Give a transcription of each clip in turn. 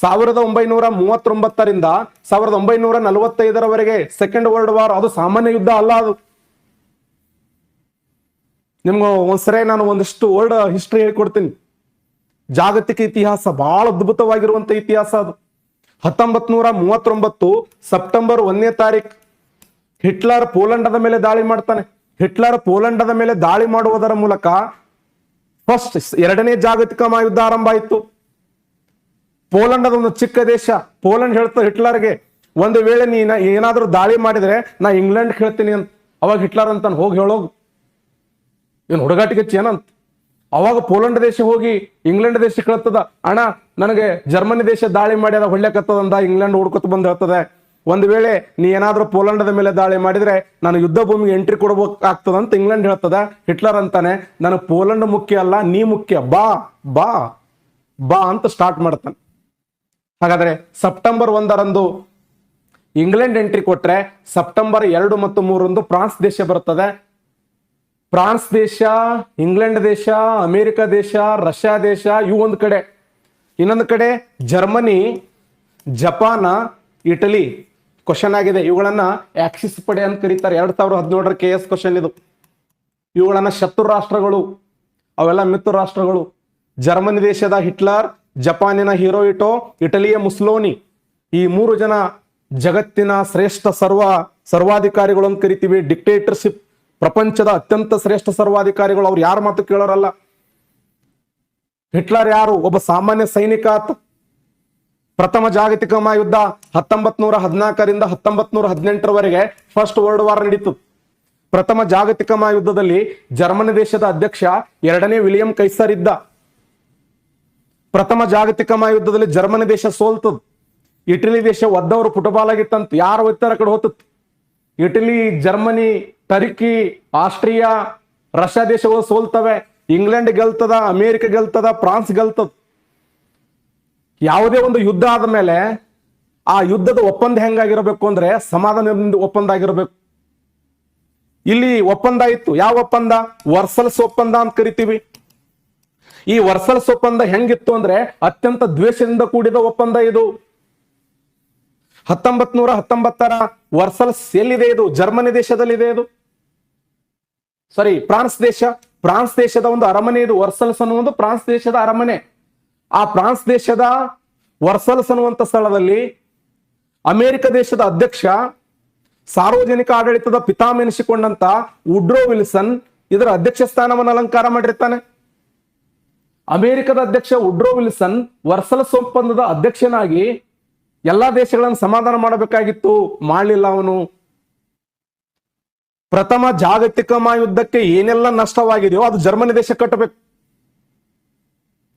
ಸಾವಿರದ ಒಂಬೈನೂರ ಮೂವತ್ತೊಂಬತ್ತರಿಂದ ಸಾವಿರದ ಒಂಬೈನೂರ ನಲವತ್ತೈದರವರೆಗೆ ಸೆಕೆಂಡ್ ವರ್ಲ್ಡ್ ವಾರ್ ಅದು ಸಾಮಾನ್ಯ ಯುದ್ಧ ಅಲ್ಲ ಅದು. ನಿಮ್ಗೆ ಒಂದ್ಸರಿ ನಾನು ಒಂದಿಷ್ಟು ವರ್ಲ್ಡ್ ಹಿಸ್ಟ್ರಿ ಹೇಳ್ಕೊಡ್ತೀನಿ. ಜಾಗತಿಕ ಇತಿಹಾಸ ಬಹಳ ಅದ್ಭುತವಾಗಿರುವಂತ ಇತಿಹಾಸ ಅದು. ಹತ್ತೊಂಬತ್ ನೂರ ಮೂವತ್ತೊಂಬತ್ತು ಸೆಪ್ಟೆಂಬರ್ ಒಂದನೇ ತಾರೀಕು ಹಿಟ್ಲರ್ ಪೋಲೆಂಡದ ಮೇಲೆ ದಾಳಿ ಮಾಡ್ತಾನೆ. ಹಿಟ್ಲರ್ ಪೋಲೆಂಡದ ಮೇಲೆ ದಾಳಿ ಮಾಡುವುದರ ಮೂಲಕ ಫಸ್ಟ್ ಎರಡನೇ ಜಾಗತಿಕ ಮಹಾಯುದ್ಧ ಆರಂಭ ಆಯಿತು. ಪೋಲೆಂಡ್ ಒಂದು ಚಿಕ್ಕ ದೇಶ. ಪೋಲೆಂಡ್ ಹೇಳ್ತಾ ಹಿಟ್ಲರ್ಗೆ, ಒಂದು ವೇಳೆ ನೀ ಏನಾದರೂ ದಾಳಿ ಮಾಡಿದ್ರೆ ನಾ ಇಂಗ್ಲೆಂಡ್ ಹೇಳ್ತೀನಿ ಅಂತ. ಅವಾಗ ಹಿಟ್ಲರ್ ಅಂತ ಹೋಗಿ ಹೇಳೋಗು. ಏನು ಹುಡುಗಾಟಿಗೆ ಏನಂತ ಅವಾಗ ಪೋಲೆಂಡ್ ದೇಶ ಹೋಗಿ ಇಂಗ್ಲೆಂಡ್ ದೇಶ ಕೇಳ್ತದ, ಅಣ್ಣ, ನನಗೆ ಜರ್ಮನಿ ದೇಶ ದಾಳಿ ಮಾಡ್ಯದ ಹೊಳ್ಳೆಕತ್ತದಂದ ಇಂಗ್ಲೆಂಡ್ ಹುಡ್ಕೊತ ಬಂದು ಹೇಳ್ತದೆ. ಒಂದು ವೇಳೆ ನೀ ಏನಾದ್ರೂ ಪೋಲೆಂಡದ ಮೇಲೆ ದಾಳಿ ಮಾಡಿದ್ರೆ ನಾನು ಯುದ್ಧ ಭೂಮಿಗೆ ಎಂಟ್ರಿ ಕೊಡಬೇಕಾಗ್ತದ ಅಂತ ಇಂಗ್ಲೆಂಡ್ ಹೇಳ್ತದ. ಹಿಟ್ಲರ್ ಅಂತಾನೆ ನನಗೆ ಪೋಲೆಂಡ್ ಮುಖ್ಯ ಅಲ್ಲ, ನೀ ಮುಖ್ಯ, ಬಾ ಬಾ ಬಾ ಅಂತ ಸ್ಟಾರ್ಟ್ ಮಾಡ್ತಾನೆ. ಹಾಗಾದ್ರೆ ಸೆಪ್ಟೆಂಬರ್ ಒಂದರಂದು ಇಂಗ್ಲೆಂಡ್ ಎಂಟ್ರಿ ಕೊಟ್ರೆ ಸೆಪ್ಟೆಂಬರ್ ಎರಡು ಮತ್ತು ಮೂರಂದು ಫ್ರಾನ್ಸ್ ದೇಶ ಬರುತ್ತದೆ. ಫ್ರಾನ್ಸ್ ದೇಶ, ಇಂಗ್ಲೆಂಡ್ ದೇಶ, ಅಮೆರಿಕ ದೇಶ, ರಷ್ಯಾ ದೇಶ, ಇವು ಒಂದು ಕಡೆ. ಇನ್ನೊಂದು ಕಡೆ ಜರ್ಮನಿ, ಜಪಾನ, ಇಟಲಿ ಕ್ವಶನ್ ಆಗಿದೆ. ಇವುಗಳನ್ನ ಆಕ್ಸಿಸ್ ಪಡೆ ಅಂತ ಕರೀತಾರೆ. ಎರಡ್ ಸಾವಿರದ ಹದಿನೇಳರ ಕೆ ಎಸ್ ಕ್ವಶನ್ ಇದು. ಇವುಗಳನ್ನ ಶತ್ರು ರಾಷ್ಟ್ರಗಳು, ಅವೆಲ್ಲ ಮಿತ್ರ ರಾಷ್ಟ್ರಗಳು. ಜರ್ಮನಿ ದೇಶದ ಹಿಟ್ಲರ್ ಜಪಾನಿನ ಹಿರೋಯಿಟೋ ಇಟಲಿಯ ಮುಸ್ಲೋನಿ. ಈ ಮೂರು ಜನ ಜಗತ್ತಿನ ಶ್ರೇಷ್ಠ ಸರ್ವ ಸರ್ವಾಧಿಕಾರಿಗಳು ಅಂತ ಕರಿತೀವಿ. ಡಿಕ್ಟೇಟರ್ಶಿಪ್ ಪ್ರಪಂಚದ ಅತ್ಯಂತ ಶ್ರೇಷ್ಠ ಸರ್ವಾಧಿಕಾರಿಗಳು. ಅವ್ರು ಯಾರ ಮಾತು ಕೇಳೋರಲ್ಲ. ಹಿಟ್ಲರ್ ಯಾರು? ಒಬ್ಬ ಸಾಮಾನ್ಯ ಸೈನಿಕ ಪ್ರಥಮ ಜಾಗತಿಕ ಮಹಾಯುದ್ಧ ಹತ್ತೊಂಬತ್ ನೂರ ಹದಿನಾಲ್ಕರಿಂದ ಹತ್ತೊಂಬತ್ ನೂರ ಹದಿನೆಂಟರವರೆಗೆ ಫಸ್ಟ್ ವರ್ಲ್ಡ್ ವಾರ್ ನಡೀತು. ಪ್ರಥಮ ಜಾಗತಿಕ ಮಹಾಯುದ್ಧದಲ್ಲಿ ಜರ್ಮನಿ ದೇಶದ ಅಧ್ಯಕ್ಷ, ಎರಡನೇ ವಿಲಿಯಂ ಕೈಸರ್ ಇದ್ದ. ಪ್ರಥಮ ಜಾಗತಿಕ ಮಹಾಯುದ್ಧದಲ್ಲಿ ಜರ್ಮನಿ ದೇಶ ಸೋಲ್ತದ್. ಇಟಲಿ ದೇಶ ಒದ್ದವರು ಫುಟ್ಬಾಲ್ ಆಗಿತ್ತಂತ ಯಾರು ಒತ್ತಾರ ಕಡೆ ಹೋತತ್ Italy, Germany, Turkey, Austria, Russia ದೇಶಗಳು ಸೋಲ್ತವೆ. ಇಂಗ್ಲೆಂಡ್ ಗೆಲ್ತದ, ಅಮೇರಿಕ ಗೆಲ್ತದ, ಫ್ರಾನ್ಸ್ ಗೆಲ್ತದ. ಯಾವುದೇ ಒಂದು ಯುದ್ಧ ಆದ ಮೇಲೆ ಆ ಯುದ್ಧದ ಒಪ್ಪಂದ ಹೆಂಗಾಗಿರಬೇಕು ಅಂದ್ರೆ ಸಮಾಧಾನದಿಂದ ಒಪ್ಪಂದ ಆಗಿರಬೇಕು. ಇಲ್ಲಿ ಒಪ್ಪಂದ ಇತ್ತು. ಯಾವ ಒಪ್ಪಂದ? ವರ್ಸಲ್ಸ್ ಒಪ್ಪಂದ ಅಂತ ಕರಿತೀವಿ. ಈ ವರ್ಸಲ್ಸ್ ಒಪ್ಪಂದ ಹೆಂಗಿತ್ತು ಅಂದ್ರೆ ಅತ್ಯಂತ ದ್ವೇಷದಿಂದ ಕೂಡಿದ ಒಪ್ಪಂದ ಇದು. ಹತ್ತೊಂಬತ್ ನೂರ ಹತ್ತೊಂಬತ್ತರ ವರ್ಸಲ್ಸ್ ಎಲ್ಲಿದೆ ಇದು? ಜರ್ಮನಿ ದೇಶದಲ್ಲಿದೆ ಇದು. ಸಾರಿ, ಫ್ರಾನ್ಸ್ ದೇಶ. ಫ್ರಾನ್ಸ್ ದೇಶದ ಒಂದು ಅರಮನೆ ಇದು ವರ್ಸಲ್ಸ್ ಅನ್ನುವುದು ಫ್ರಾನ್ಸ್ ದೇಶದ ಅರಮನೆ. ಆ ಫ್ರಾನ್ಸ್ ದೇಶದ ವರ್ಸಲ್ಸ್ ಅನ್ನುವಂತ ಸ್ಥಳದಲ್ಲಿ ಅಮೆರಿಕ ದೇಶದ ಅಧ್ಯಕ್ಷ, ಸಾರ್ವಜನಿಕ ಆಡಳಿತದ ಪಿತಾಮೆನಿಸಿಕೊಂಡಂತ ಉಡ್ರೋ ವಿಲ್ಸನ್ ಇದರ ಅಧ್ಯಕ್ಷ ಸ್ಥಾನವನ್ನು ಅಲಂಕಾರ ಮಾಡಿರ್ತಾನೆ. ಅಮೆರಿಕದ ಅಧ್ಯಕ್ಷ ಉಡ್ರೋ ವಿಲ್ಸನ್ ವರ್ಸಲ್ಸ್ ಒಪ್ಪಂದದ ಅಧ್ಯಕ್ಷನಾಗಿ ಎಲ್ಲಾ ದೇಶಗಳನ್ನು ಸಮಾಧಾನ ಮಾಡಬೇಕಾಗಿತ್ತು, ಮಾಡಲಿಲ್ಲ ಅವನು. ಪ್ರಥಮ ಜಾಗತಿಕ ಮಹಾಯುದ್ಧಕ್ಕೆ ಏನೆಲ್ಲ ನಷ್ಟವಾಗಿದೆಯೋ ಅದು ಜರ್ಮನಿ ದೇಶ ಕಟ್ಟಬೇಕು.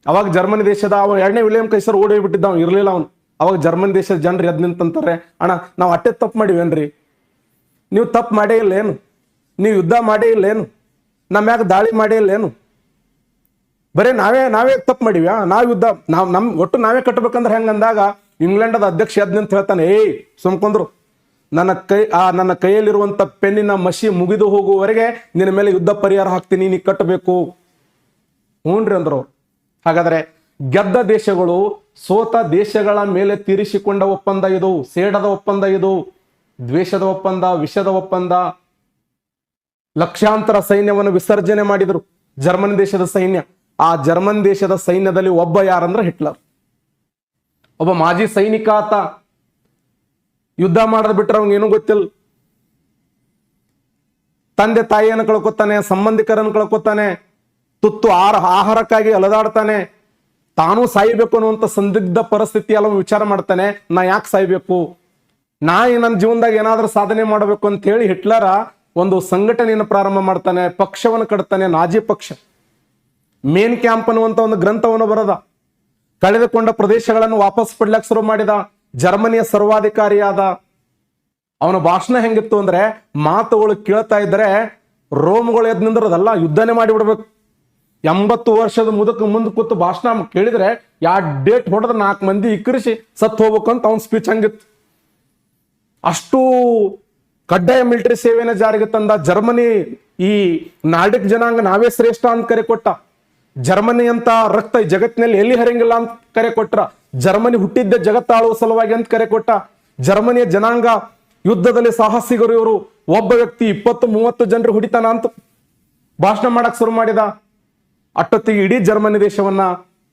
ಅವಾಗ ಜರ್ಮನಿ ದೇಶದ ಅವ ಎರಡನೇ ವಿಲಿಯಂ ಕೈಸರ್ ಓಡಿ ಹೋಗ್ಬಿಟ್ಟಿದ್ದ ಅವ್ನು, ಇರ್ಲಿಲ್ಲ ಅವನು. ಅವಾಗ ಜರ್ಮನಿ ದೇಶದ ಜನರು ಎದ್ ನಿಂತಂತಾರೆ, ಅಣ್ಣ, ನಾವು ಅಟ್ಟೆ ತಪ್ಪು ಮಾಡಿವೇನ್ರಿ ನೀವು ತಪ್ಪು ಮಾಡೇ ಇಲ್ಲ ಏನು? ನೀವು ಯುದ್ಧ ಮಾಡೇ ಇಲ್ಲೇನು ನಮ್ಮ ಮ್ಯಾಗ ದಾಳಿ ಮಾಡೇ ಇಲ್ಲ ಏನು? ಬರೇ ನಾವೇ ನಾವೇ ತಪ್ಪು ಮಾಡಿವಿ ನಾವು ಯುದ್ಧ, ನಾವ್ ನಮ್, ಒಟ್ಟು ನಾವೇ ಕಟ್ಟಬೇಕಂದ್ರೆ ಹೆಂಗಂದಾಗ ಇಂಗ್ಲೆಂಡದ ಅಧ್ಯಕ್ಷ ಅಂತ ಹೇಳ್ತಾನೆ, ಏಯ್ ಸುಮ್ಕೊಂಡ್ರು ನನ್ನ ಕೈ, ಆ, ನನ್ನ ಕೈಯಲ್ಲಿರುವಂತ ಪೆನ್ನಿನ ಮಸಿ ಮುಗಿದು ಹೋಗುವವರೆಗೆ ನಿನ್ನ ಮೇಲೆ ಯುದ್ಧ ಪರಿಹಾರ ಹಾಕ್ತೀನಿ, ನೀ ಕಟ್ಟಬೇಕು. ಹ್ಞೂನ್ರಿ ಅಂದ್ರು. ಹಾಗಾದ್ರೆ ಗೆದ್ದ ದೇಶಗಳು ಸೋತ ದೇಶಗಳ ಮೇಲೆ ತೀರಿಸಿಕೊಂಡ ಒಪ್ಪಂದ ಇದು, ಸೇಡದ ಒಪ್ಪಂದ ಇದು, ದ್ವೇಷದ ಒಪ್ಪಂದ, ವಿಷದ ಒಪ್ಪಂದ. ಲಕ್ಷಾಂತರ ಸೈನ್ಯವನ್ನು ವಿಸರ್ಜನೆ ಮಾಡಿದರು ಜರ್ಮನ್ ದೇಶದ ಸೈನ್ಯ. ಆ ಜರ್ಮನ್ ದೇಶದ ಸೈನ್ಯದಲ್ಲಿ ಒಬ್ಬ ಯಾರಂದ್ರೆ ಹಿಟ್ಲರ್. ಒಬ್ಬ ಮಾಜಿ ಸೈನಿಕ ಆತ. ಯುದ್ಧ ಮಾಡದ್ ಬಿಟ್ರೆ ಅವ್ನಿಗೆ ಏನೂ ಗೊತ್ತಿಲ್ಲ. ತಂದೆ ತಾಯಿಯನ್ನು ಕಳ್ಕೊತಾನೆ, ಸಂಬಂಧಿಕರನ್ನು ಕಳ್ಕೊತಾನೆ, ತುತ್ತು ಆಹಾರ ಆಹಾರಕ್ಕಾಗಿ ಅಲದಾಡ್ತಾನೆ. ತಾನೂ ಸಾಯ್ಬೇಕು ಅನ್ನುವಂಥ ಸಂದಿಗ್ಧ ಪರಿಸ್ಥಿತಿ ಎಲ್ಲ ವಿಚಾರ ಮಾಡ್ತಾನೆ. ನಾ ಯಾಕೆ ಸಾಯ್ಬೇಕು? ನಾ ನನ್ನ ಜೀವನದಾಗ ಏನಾದ್ರೂ ಸಾಧನೆ ಮಾಡಬೇಕು ಅಂತ ಹೇಳಿ ಹಿಟ್ಲರ ಒಂದು ಸಂಘಟನೆಯನ್ನು ಪ್ರಾರಂಭ ಮಾಡ್ತಾನೆ, ಪಕ್ಷವನ್ನು ಕಟ್ತಾನೆ, ನಾಜಿ ಪಕ್ಷ. ಮೇನ್ ಕ್ಯಾಂಪ್ ಅನ್ನುವಂತ ಒಂದು ಗ್ರಂಥವನ್ನು ಬರದ. ಕಳೆದುಕೊಂಡ ಪ್ರದೇಶಗಳನ್ನು ವಾಪಸ್ ಪಡ್ಲಕ್ ಶುರು ಮಾಡಿದ. ಜರ್ಮನಿಯ ಸರ್ವಾಧಿಕಾರಿಯಾದ. ಅವನ ಭಾಷಣ ಹೆಂಗಿತ್ತು ಅಂದ್ರೆ ಮಾತುಗಳು ಕೇಳ್ತಾ ಇದ್ರೆ ರೋಮ್ಗಳು ಎದ್ ನಿಂದ್ರದಲ್ಲ ಯುದ್ಧನೇ ಮಾಡಿಬಿಡ್ಬೇಕು. ಎಂಬತ್ತು ವರ್ಷದ ಮುದಕ್ಕೆ ಮುಂದೆ ಕೂತು ಭಾಷಣ ಕೇಳಿದ್ರೆ, ಯಾ ಡೇಟ್ ಹೊಡೆದ್ರೆ ನಾಲ್ಕು ಮಂದಿ ಇಕ್ಕರಿಸಿ ಸತ್ ಹೋಗ್ಬೇಕು ಅಂತ ಅವ್ನ ಸ್ಪೀಚ್ ಹಂಗಿತ್ತು. ಅಷ್ಟು ಕಡ್ಡಾಯ ಮಿಲಿಟರಿ ಸೇವೆನ ಜಾರಿಗೆ ತಂದ ಜರ್ಮನಿ ಈ ನಾಡಿಕ್ ಜನಾಂಗ ನಾವೇ ಶ್ರೇಷ್ಠ ಅಂತ ಕರೆ ಕೊಟ್ಟ. ಜರ್ಮನಿ ಅಂತ ರಕ್ತ ಜಗತ್ತಿನಲ್ಲಿ ಎಲ್ಲಿ ಹರಿಯಂಗಿಲ್ಲ ಅಂತ ಕರೆ ಕೊಟ್ರ? ಜರ್ಮನಿ ಹುಟ್ಟಿದ್ದ ಜಗತ್ತಾಳುವ ಸಲುವಾಗಿ ಅಂತ ಕರೆ ಕೊಟ್ಟ? ಜರ್ಮನಿಯ ಜನಾಂಗ ಯುದ್ಧದಲ್ಲಿ ಸಾಹಸಿಗರು ಇವರು. ಒಬ್ಬ ವ್ಯಕ್ತಿ ಇಪ್ಪತ್ತು ಮೂವತ್ತು ಜನರು ಹುಡಿತಾನ ಅಂತ ಭಾಷಣ ಮಾಡಕ್ ಶುರು ಮಾಡಿದ. ಅಟ್ಟೊತ್ತಿಗೆ ಇಡೀ ಜರ್ಮನಿ ದೇಶವನ್ನ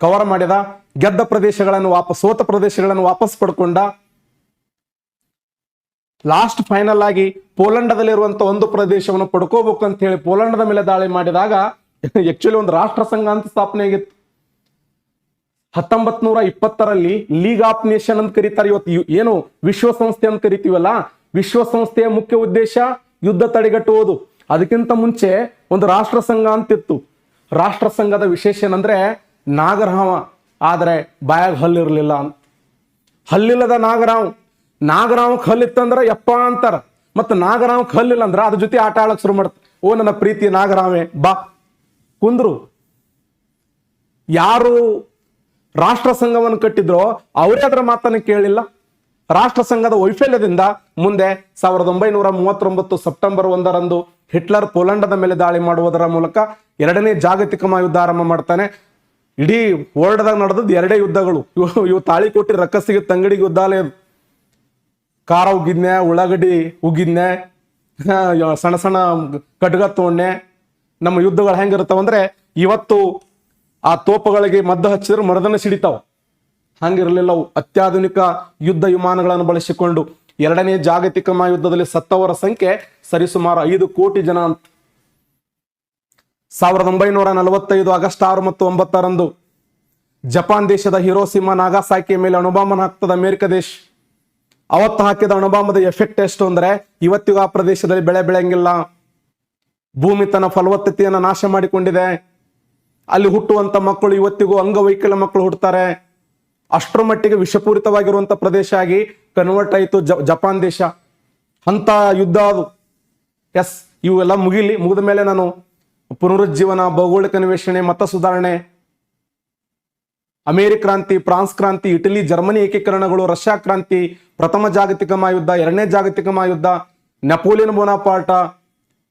ಕವರ್ ಮಾಡಿದ. ಗೆದ್ದ ಪ್ರದೇಶಗಳನ್ನು ವಾಪಸ್, ಸೋತ ಪ್ರದೇಶಗಳನ್ನು ವಾಪಸ್ ಪಡ್ಕೊಂಡ. ಲಾಸ್ಟ್ ಫೈನಲ್ ಆಗಿ ಪೋಲೆಂಡದಲ್ಲಿರುವಂತ ಒಂದು ಪ್ರದೇಶವನ್ನು ಪಡ್ಕೋಬೇಕು ಅಂತ ಹೇಳಿ ಪೋಲೆಂಡದ ಮೇಲೆ ದಾಳಿ ಮಾಡಿದಾಗ ಆಕ್ಚುಲಿ ಒಂದು ರಾಷ್ಟ್ರ ಸಂಘ ಅಂತ ಸ್ಥಾಪನೆ ಆಗಿತ್ತು. ಹತ್ತೊಂಬತ್ ನೂರ ಇಪ್ಪತ್ತರಲ್ಲಿ ಲೀಗ್ ಆಫ್ ನೇಷನ್ ಅಂತ ಕರೀತಾರೆ. ಇವತ್ತು ಏನು? ವಿಶ್ವಸಂಸ್ಥೆ ಅಂತ ಕರಿತೀವಲ್ಲ? ವಿಶ್ವಸಂಸ್ಥೆಯ ಮುಖ್ಯ ಉದ್ದೇಶ ಯುದ್ಧ ತಡೆಗಟ್ಟುವುದು. ಅದಕ್ಕಿಂತ ಮುಂಚೆ ಒಂದು ರಾಷ್ಟ್ರ ಸಂಘ ಅಂತಿತ್ತು. ರಾಷ್ಟ್ರ ಸಂಘದ ವಿಶೇಷ ಏನಂದ್ರೆ ನಾಗರಹಾವ. ಆದ್ರೆ ಬಾಯಾಗ ಹಲ್ಲಿರಲಿಲ್ಲ ಅಂತ. ಹಲ್ಲಿಲ್ಲದ ನಾಗರಾವ್ ನಾಗರಾವ್ ಹಲ್ಲಿತ್ತಂದ್ರೆ ಯಪ್ಪ ಅಂತಾರ. ಮತ್ತ ನಾಗರಾವ್ ಹಲ್ಲಿಲ್ಲ ಅಂದ್ರೆ ಅದ್ರ ಜೊತೆ ಆಟ ಆಡಕ್ ಶುರು ಮಾಡ್ತಾರೆ ಓ ನನ್ನ ಪ್ರೀತಿ ನಾಗರಾವೆ ಬಾ. ಕುಂದ್ರು. ಯಾರು ರಾಷ್ಟ್ರ ಸಂಘವನ್ನು ಕಟ್ಟಿದ್ರೋ ಅವರೇ ಅದರ ಮಾತನ್ನು ಕೇಳಿಲ್ಲ. ರಾಷ್ಟ್ರ ಸಂಘದ ವೈಫಲ್ಯದಿಂದ ಮುಂದೆ ಸಾವಿರದ ಒಂಬೈನೂರ ಮೂವತ್ತೊಂಬತ್ತು ಸೆಪ್ಟೆಂಬರ್ ಒಂದರಂದು ಹಿಟ್ಲರ್ ಪೋಲೆಂಡದ ಮೇಲೆ ದಾಳಿ ಮಾಡುವುದರ ಮೂಲಕ ಎರಡನೇ ಜಾಗತಿಕ ಮಹಾಯುದ್ಧ ಆರಂಭ ಮಾಡ್ತಾನೆ. ಇಡೀ ವರ್ಲ್ಡ್ದಾಗ ನಡೆದದ್ದು ಎರಡೇ ಯುದ್ಧಗಳು. ಇವು ತಾಳಿ ಕೊಟ್ಟಿ ರಕ್ಕಸಿಗೆ ತಂಗಡಿಗೆ ಯುದ್ಧ ಅಲ್ಲೇ ಅದು. ಖಾರ ಉಗಿದ್ನೆ ಉಳ್ಳಾಗಡ್ಡಿ ಉಗಿದ್ನೆ ಆ, ಸಣ್ಣ ಸಣ್ಣ ಕಡ್ಗ ತಗೊಂಡೆ ನಮ್ಮ ಯುದ್ಧಗಳು ಹೆಂಗಿರ್ತಾವಂದ್ರೆ ಇವತ್ತು ಆ ತೋಪಗಳಿಗೆ ಮದ್ದು ಹಚ್ಚಿದ್ರೆ ಮರದನ್ನ ಸಿಡಿತಾವ. ಹಂಗಿರಲಿಲ್ಲ ಅತ್ಯಾಧುನಿಕ ಯುದ್ಧ ವಿಮಾನಗಳನ್ನು ಬಳಸಿಕೊಂಡು ಎರಡನೇ ಜಾಗತಿಕ ಮಹಾಯುದ್ಧದಲ್ಲಿ ಸತ್ತವರ ಸಂಖ್ಯೆ ಸರಿಸುಮಾರು ಐದು ಕೋಟಿ ಜನ ಅಂತ. ಸಾವಿರದ ಒಂಬೈನೂರ ನಲವತ್ತೈದು ಆಗಸ್ಟ್ ಆರು ಮತ್ತು ಒಂಬತ್ತರಂದು ಜಪಾನ್ ದೇಶದ ಹಿರೋಸಿಮಾ ನಾಗಾಸಾಕಿಯ ಮೇಲೆ ಅಣುಬಾಂಬನ ಹಾಕ್ತದ ಅಮೆರಿಕ ದೇಶ. ಅವತ್ತು ಹಾಕಿದ ಅಣುಬಾಂಬದ ಎಫೆಕ್ಟ್ ಎಷ್ಟು ಅಂದ್ರೆ ಇವತ್ತಿಗೂ ಆ ಪ್ರದೇಶದಲ್ಲಿ ಬೆಳೆ ಬೆಳೆಯಂಗಿಲ್ಲ. ಭೂಮಿ ತನ್ನ ಫಲವತ್ತತೆಯನ್ನು ನಾಶ ಮಾಡಿಕೊಂಡಿದೆ. ಅಲ್ಲಿ ಹುಟ್ಟುವಂತ ಮಕ್ಕಳು ಇವತ್ತಿಗೂ ಅಂಗವೈಕಲ್ಯ ಮಕ್ಕಳು ಹುಟ್ಟುತ್ತಾರೆ ಅಷ್ಟರ ಮಟ್ಟಿಗೆ ವಿಷಪೂರಿತವಾಗಿರುವಂತ ಪ್ರದೇಶ ಆಗಿ ಕನ್ವರ್ಟ್ ಆಯಿತು ಜಪಾನ್ ದೇಶ. ಅಂತ ಯುದ್ಧ ಅದು. ಎಸ್, ಇವೆಲ್ಲ ಮುಗಿಲಿ. ಮುಗಿದ ಮೇಲೆ ನಾನು ಪುನರುಜ್ಜೀವನ, ಭೌಗೋಳಿಕ ಅನ್ವೇಷಣೆ ಮತ ಸುಧಾರಣೆ, ಅಮೆರಿಕ ಕ್ರಾಂತಿ, ಫ್ರಾನ್ಸ್ ಕ್ರಾಂತಿ, ಇಟಲಿ, ಜರ್ಮನಿ ಏಕೀಕರಣಗಳು, ರಷ್ಯಾ ಕ್ರಾಂತಿ, ಪ್ರಥಮ ಜಾಗತಿಕ ಮಹಾಯುದ್ಧ, ಎರಡನೇ ಜಾಗತಿಕ ಮಹಾಯುದ್ಧ, ನೆಪೋಲಿಯನ್ ಬೋನಾಪಾರ್ಟ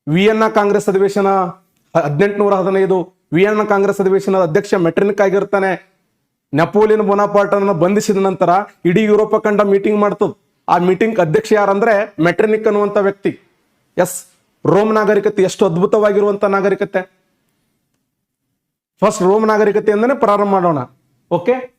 ವಿಯೆನ್ನಾ ಕಾಂಗ್ರೆಸ್ ಅಧಿವೇಶನ ಹದಿನೆಂಟುನೂರ ಹದಿನೈದು, ವಿಯನ್ನ ಕಾಂಗ್ರೆಸ್ ಅಧಿವೇಶನದ ಅಧ್ಯಕ್ಷ ಮೆಟ್ರಿನಿಕ್ ಆಗಿರ್ತಾನೆ ನೆಪೋಲಿಯನ್ ಬೋನಾಪಾರ್ಟನ್ನು ಬಂಧಿಸಿದ ನಂತರ ಇಡೀ ಯುರೋಪ ಖಂಡ ಮೀಟಿಂಗ್ ಮಾಡ್ತದ. ಆ ಮೀಟಿಂಗ್ ಅಧ್ಯಕ್ಷ ಯಾರಂದ್ರೆ ಮೆಟ್ರಿನಿಕ್ ಅನ್ನುವಂಥ ವ್ಯಕ್ತಿ. ಎಸ್, ರೋಮ್ ನಾಗರಿಕತೆ ಎಷ್ಟು ಅದ್ಭುತವಾಗಿರುವಂತ ನಾಗರಿಕತೆ. ಫಸ್ಟ್ ರೋಮ್ ನಾಗರಿಕತೆ ಪ್ರಾರಂಭ ಮಾಡೋಣ. ಓಕೆ